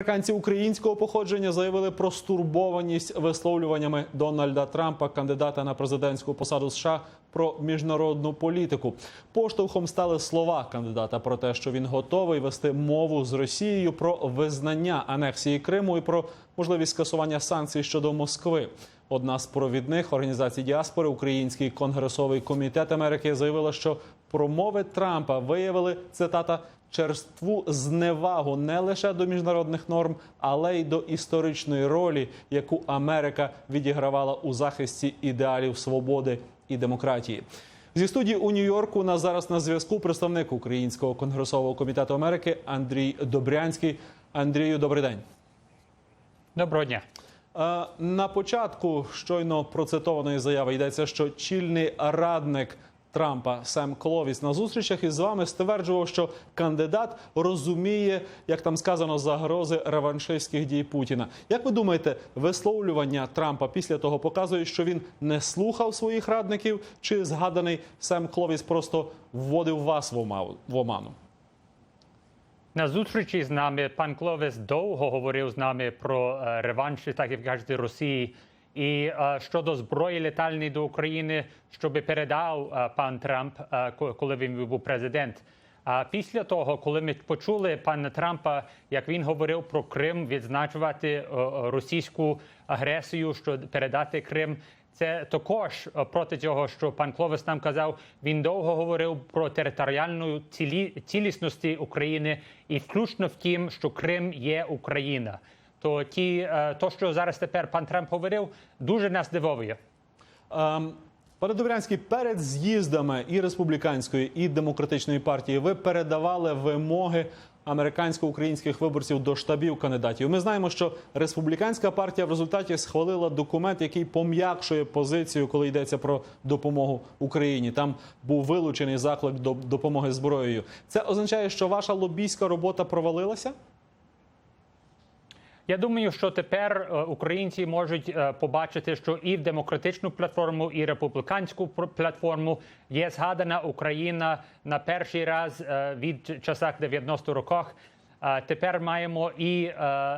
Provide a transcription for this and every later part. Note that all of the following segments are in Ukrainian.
Американці українського походження заявили про стурбованість висловлюваннями Дональда Трампа, кандидата на президентську посаду США, про міжнародну політику. Поштовхом стали слова кандидата про те, що він готовий вести мову з Росією про визнання анексії Криму і про можливість скасування санкцій щодо Москви. Одна з провідних організацій діаспори, Український конгресовий комітет Америки, заявила, що промови Трампа виявили цитата черству зневагу не лише до міжнародних норм, але й до історичної ролі, яку Америка відігравала у захисті ідеалів свободи і демократії. Зі студії у Нью-Йорку у нас зараз на зв'язку представник Українського конгресового комітету Америки Андрій Добрянський. Андрію, добрий день. Доброго дня. Е, На початку щойно процитованої заяви йдеться, що чільний радник Трампа Сем Кловіс на зустрічах із вами стверджував, що кандидат розуміє, як там сказано, загрози реваншистських дій Путіна. Як ви думаєте, висловлювання Трампа після того показує, що він не слухав своїх радників, чи згаданий Сем Кловіс просто вводив вас в оману- в оману? На зустрічі з нами пан Кловес довго говорив з нами про е, реванш, так як кажете, Росії. І е, щодо зброї літальної до України, щоб передав е, пан Трамп, коли він був президент. А після того, коли ми почули пана Трампа, як він говорив про Крим, відзначувати російську агресію, що передати Крим, це також е, проти цього, що пан Кловес нам казав. Він довго говорив про територіальну цілі, цілісності України, і включно в тім, що Крим є Україна. То ті, е, то, що зараз тепер пан Трамп говорив, дуже нас дивує. Ем, Пане Добрянський, перед з'їздами і республіканської, і демократичної партії ви передавали вимоги американсько-українських виборців до штабів кандидатів. Ми знаємо, що республіканська партія в результаті схвалила документ, який пом'якшує позицію, коли йдеться про допомогу Україні. Там був вилучений заклик до допомоги зброєю. Це означає, що ваша лобійська робота провалилася? Я думаю, що тепер е, українці можуть е, побачити, що і в демократичну платформу, і республіканську платформу є згадана Україна на перший раз е, від часах 90 роках. Тепер маємо і,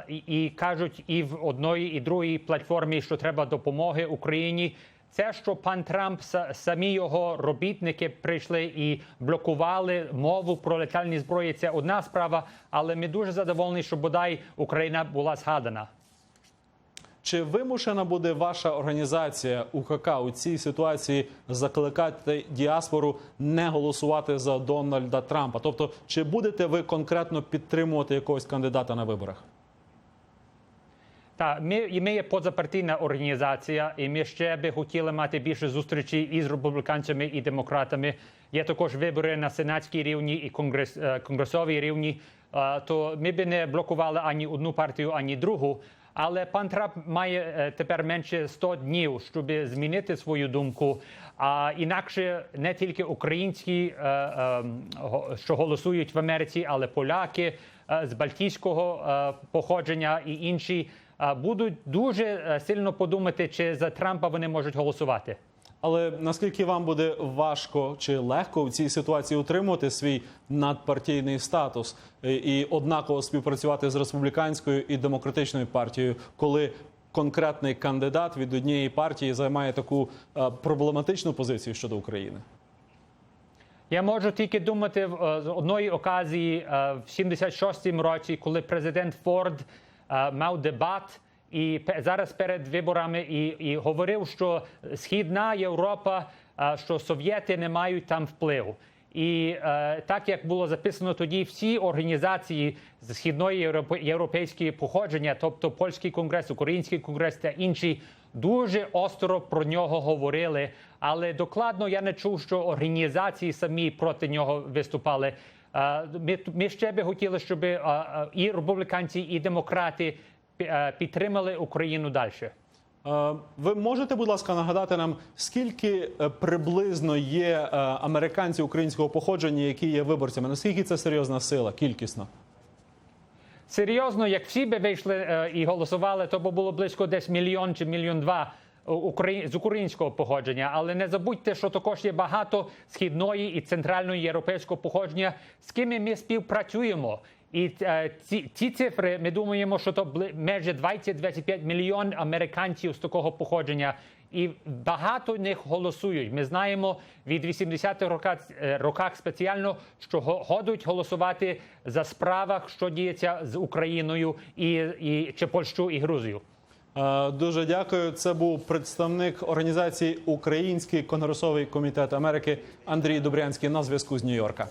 і, і кажуть і в одної і другій платформі, що треба допомоги Україні. Це, що пан Трамп самі його робітники прийшли і блокували мову про летальні зброї. Це одна справа, але ми дуже задоволені, що бодай Україна була згадана. Чи вимушена буде ваша організація УКК у цій ситуації закликати діаспору не голосувати за Дональда Трампа? Тобто, чи будете ви конкретно підтримувати якогось кандидата на виборах? Та ми, і ми є позапартійна організація, і ми ще би хотіли мати більше зустрічей із республіканцями і демократами. Є також вибори на сенатській рівні і конгрес, е, конгресовій рівні. Е, То ми би не блокували ані одну партію, ані другу. Але пан Трамп має е, тепер менше 100 днів, щоб змінити свою думку. А інакше не тільки українські, го- що голосують в Америці, але поляки з балтійського походження і інші будуть дуже е, сильно подумати, чи за Трампа вони можуть голосувати. Але наскільки вам буде важко чи легко в цій ситуації утримувати свій надпартійний статус і- однаково співпрацювати з республіканською і демократичною партією, коли конкретний кандидат від однієї партії займає таку е, проблематичну позицію щодо України? Я можу тільки думати в е, з одної оказії в 76-му році, коли президент Форд мав дебат. І зараз перед виборами і, і говорив, що східна Європа, е, що совєти не мають там впливу. І е, так як було записано тоді, всі організації з східної європейської походження, тобто польський конгрес, український конгрес та інші, дуже остро про нього говорили. Але докладно я не чув, що організації самі проти нього виступали. Е, Ми, ми ще би хотіли, щоб е, е, і республіканці, і демократи підтримали Україну далі. Ви можете, будь ласка, нагадати нам, скільки приблизно є американців українського походження, які є виборцями? Наскільки це серйозна сила, кількісно? Серйозно, як всі би вийшли е, і голосували, то було близько десь мільйон чи мільйон два украї- з українського походження. Але не забудьте, що також є багато східної і центральної європейського походження, з ким ми співпрацюємо. І е, ці, ці цифри ми думаємо, що то майже 20-25 мільйон американців з такого походження. І багато них голосують. Ми знаємо від 80-х роках, е, роках спеціально, що го- голосувати за справах, що діється з Україною і, і чи Польщу і Грузію. Е, Дуже дякую. Це був представник організації Український конгресовий комітет Америки Андрій Добрянський на зв'язку з Нью-Йорка.